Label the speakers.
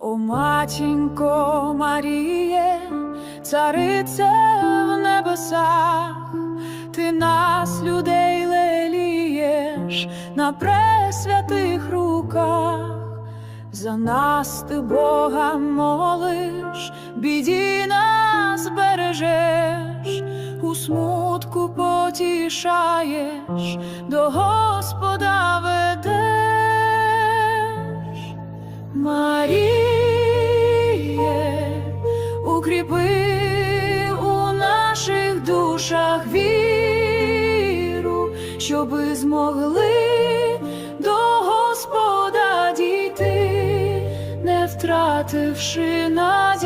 Speaker 1: О, матінко Маріє, царице в небесах, ти нас, людей, лелієш на пресвятих руках, за нас ти Бога молиш, біді нас бережеш, у смутку потішаєш, до Господа ведеш. Маріє, укріпи у наших душах віру, щоби змогли до Господа дійти, не втративши надії.